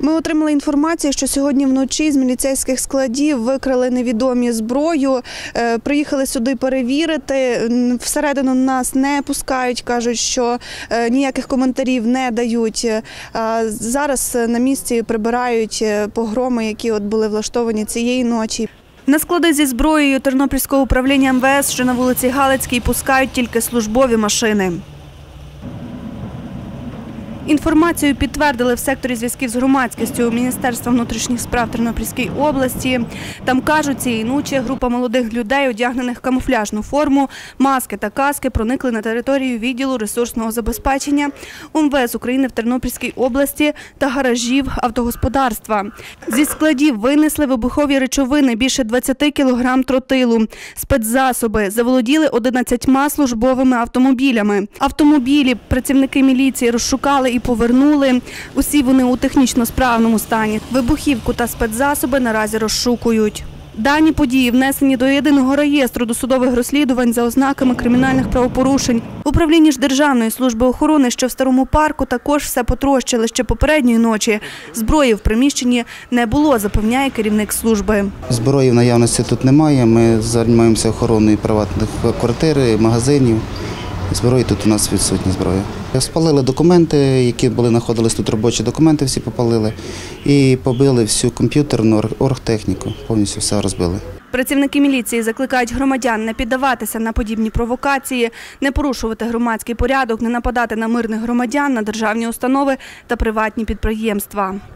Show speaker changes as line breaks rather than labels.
Ми отримали інформацію, що сьогодні вночі з міліцейських складів викрали невідомі зброю. Е, Приїхали сюди перевірити. Всередину нас не пускають, кажуть, що е, ніяких коментарів не дають. Е, Зараз на місці прибирають погроми, які от були влаштовані цієї ночі. На склади зі зброєю Тернопільського управління МВС, що на вулиці Галицькій, пускають тільки службові машини. Інформацію підтвердили в секторі зв'язків з громадськістю Міністерства внутрішніх справ Тернопільської області. Там кажуть, цієї ночі група молодих людей, одягнених в камуфляжну форму, маски та каски, проникли на територію відділу ресурсного забезпечення УМВС України в Тернопільській області та гаражів автогосподарства. Зі складів винесли вибухові речовини більше 20 кілограм тротилу, спецзасоби, заволоділи 11 службовими автомобілями. Автомобілі працівники міліції розшукали і повернули. Усі вони у технічно справному стані. Вибухівку та спецзасоби наразі розшукують. Дані події внесені до єдиного реєстру досудових розслідувань за ознаками кримінальних правопорушень. В управлінні ж Державної служби охорони, що в старому парку, також все потрощили ще попередньої ночі. Зброї в приміщенні не було, запевняє керівник служби.
Зброї в наявності тут немає. Ми займаємося охороною приватних квартир, магазинів. Зброї тут у нас відсутня зброя. Спалили документи, які були знаходились тут робочі документи, всі попалили. І побили всю комп'ютерну оргтехніку, повністю все розбили.
Працівники міліції закликають громадян не піддаватися на подібні провокації, не порушувати громадський порядок, не нападати на мирних громадян, на державні установи та приватні підприємства.